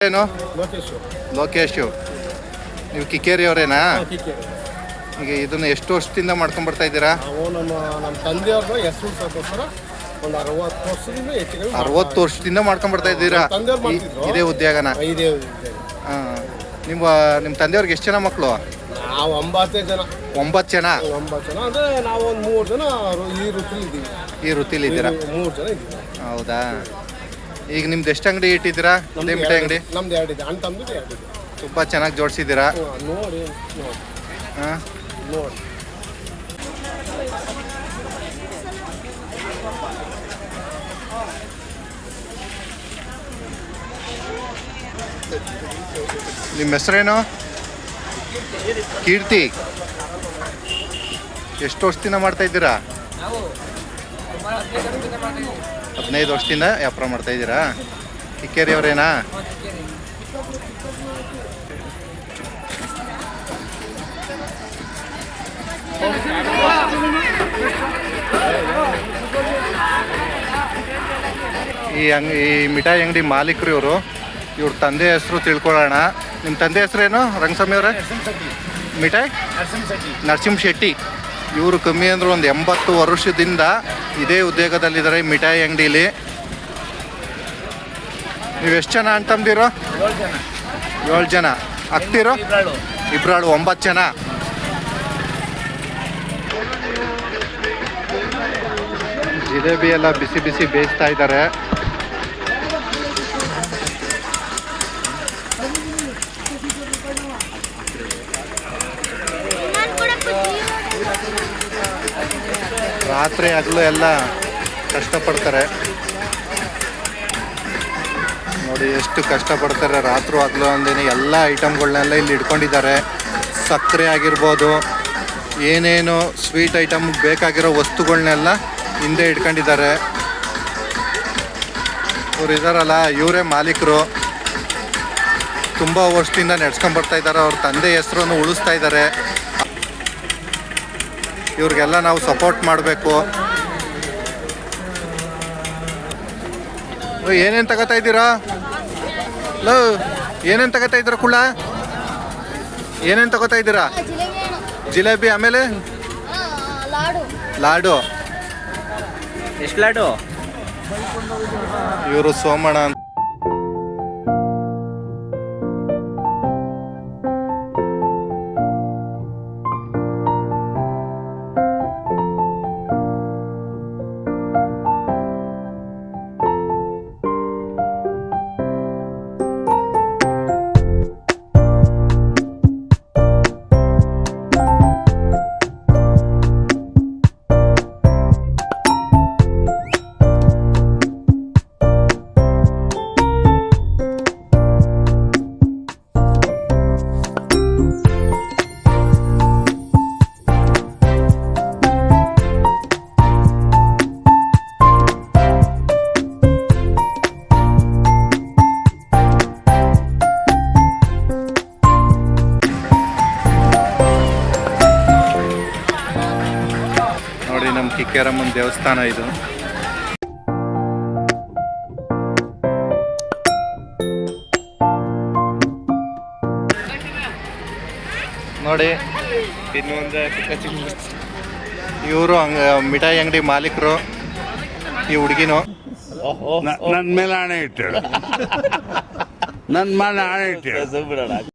ಏನು? ಲೋಕೇಶ್. ನೀವು ಕಿಕ್ಕೇರಿ ಅವರೇನಾ? ಈಗ ಇದನ್ನ ಎಷ್ಟು ವರ್ಷದಿಂದ ಮಾಡ್ಕೊಂಡ್ ಬರ್ತಾ ಇದ್ದೀರಾ? ನಾವು ನಮ್ಮ ನಮ್ಮ ತಂದೆಯವ್ರದ್ದು ಹೆಸರು ಉಳ್ಸೋಕ್ಕೋಸ್ಕರ ಒಂದು ಅರವತ್ತು ವರ್ಷದಿಂದ ಹೆಚ್ಚಿಗೆ ಅರವತ್ತು ವರ್ಷದಿಂದ ಮಾಡ್ಕೊಂಡ್ ಬರ್ತಾ ಇದ್ದೀರಾ? ತಂದೆಯವ್ರು ಈ- ಮಾಡ್ತಿದ್ರು. ಇದೇ ಉದ್ಯೋಗನ? ಐದೇ ಹಾ. ನಿಮ್ಮ ನಿಮ್ಮ ತಂದೆಯವ್ರಿಗೆ ಎಷ್ಟು ಜನ ಮಕ್ಕಳು ನಾವು ಒಂಬತ್ತೇ ಜನ. ಒಂಬತ್ತು ಜನ? ಒಂಬತ್ತು ಜನ. ಅಂದರೆ ನಾವು ಒಂದು ಮೂರು ಜನ ರು- ಈ ವೃತ್ತಿಲಿ ಇದ್ದೀವಿ ಈ ವೃತ್ತಿಲಿ ಇದ್ದೀರಾ ಮೂರು ಜನ ಇದ್ದೀವಿ. ಹೌದಾ? ಈಗ ನಿಮ್ದು ಎಷ್ಟು ಅಂಗಡಿ ಇಟ್ಟಿದ್ದೀರಾ? ಅದೇ ಮಿಠಾಯಿ ಅಂಗಡಿ? ನಮ್ದು ಎರಡಿದೆ ಅಣ್ಣ ತಮ್ಮದು ಎರಡಿದೆ ತುಂಬಾ ಚೆನ್ನಾಗಿ ಜೋಡಿಸಿದ್ದೀರಾ? ನೋಡಿ ನೋಡಿ. ಹಾ? ನೋಡಿ. ನಿಮ್ಮ ಹೆಸರೇನು? ಕೀರ್ತಿ. ಎಷ್ಟು ವರ್ಷದಿಂದ ಮಾಡ್ತಾ ಇದ್ದೀರಾ? ಹದಿನೈದು ವರ್ಷದಿಂದ ವ್ಯಾಪಾರ ಮಾಡ್ತಾ ಇದ್ದೀರಾ? ಕಿಕ್ಕೇರಿ ಅವರೇನಾ? ಈ ಅಂಗ್ ಈ ಮಿಠಾಯಿ ಅಂಗಡಿ ಮಾಲೀಕರು ಇವರು. ಇವ್ರ ತಂದೆ ಹೆಸರು ತಿಳ್ಕೊಳ್ಳೋಣ. ನಿಮ್ಮ ತಂದೆ ಹೆಸರೇನು? ರಂಗಸ್ವಾಮಿ ಅವರೇ? ಮಿಠಾಯಿ? ನರಸಿಂಹ ಶೆಟ್ಟಿ. ಇವರು ಕಮ್ಮಿ ಅಂದ್ರೆ ಒಂದು ಎಂಬತ್ತು ವರ್ಷದಿಂದ ಇದೇ ಉದ್ಯೋಗದಲ್ಲಿದ್ದಾರೆ ಮಿಠಾಯಿ ಅಂಗಡಿಲಿ. ನೀವು ಎಷ್ಟು ಜನ ಅಂತಂದಿರೋ ಏಳು ಜನ. ಅಕ್ತಿರೋ ಇಬ್ರಾಳು. ಒಂಬತ್ತು ಜನ. ಜಿಲೇಬಿ ಎಲ್ಲ ಬಿಸಿ ಬಿಸಿ ಬೇಯಿಸ್ತಾ ಇದ್ದಾರೆ. ರಾತ್ರಿ ಹಗಲು ಎಲ್ಲ ಕಷ್ಟಪಡ್ತಾರೆ. ನೋಡಿ ಎಷ್ಟು ಕಷ್ಟಪಡ್ತಾರೆ. ರಾತ್ರಿ ಹಗಲು ಅಂದೇನೆ ಎಲ್ಲ ಐಟಮ್ಗಳನ್ನೆಲ್ಲ ಇಲ್ಲಿ ಇಟ್ಕೊಂಡಿದ್ದಾರೆ. ಸಕ್ಕರೆ ಆಗಿರ್ಬೋದು, ಏನೇನು ಸ್ವೀಟ್ ಐಟಮ್ ಬೇಕಾಗಿರೋ ವಸ್ತುಗಳನ್ನೆಲ್ಲ ಹಿಂದೆ ಇಟ್ಕೊಂಡಿದ್ದಾರೆ. ಇವ್ರು ಇದಾರಲ್ಲ, ಇವರೇ ಮಾಲೀಕರು. ತುಂಬ ವರ್ಷದಿಂದ ಇದ್ದಾರೆ. ಅವ್ರ ತಂದೆ ಹೆಸರನ್ನು ಉಳಿಸ್ತಾ ಇದ್ದಾರೆ. ಇವ್ರಿಗೆಲ್ಲ ನಾವು ಸಪೋರ್ಟ್ ಮಾಡಬೇಕು. ಏನೇನು ತಗೋತಾ ಇದ್ದೀರಾ? ಲೋ ಏನೇನು ತಗೋತಾ ಇದ್ದೀರಾ ಕುಳ್ಳ? ಏನೇನು ತಗೋತಾ ಇದ್ದೀರಾ? ಜಿಲೇಬಿ ಆಮೇಲೆ? ಲಾಡು. ಲಾಡು ಎಷ್ಟು ಲಾಡು? ಇವರು ಸೋಮಣ್ಣ ನಮ್ಮ ಕಿಕ್ಕೇರಮ್ಮನ ದೇವಸ್ಥಾನ ಇದು. ನೋಡಿ ಇನ್ನೊಂದು ಇವರು ಹಂಗ ಮಿಠಾಯಿ ಅಂಗಡಿ ಮಾಲೀಕರು ಈ ಹುಡುಗಿನು. ನನ್ನ ಮೇಲೆ ಆಣೆ ಇಟ್ಟು ನನ್ನ ಮೇಲೆ ಆಣೆ ಇಟ್ಟಳು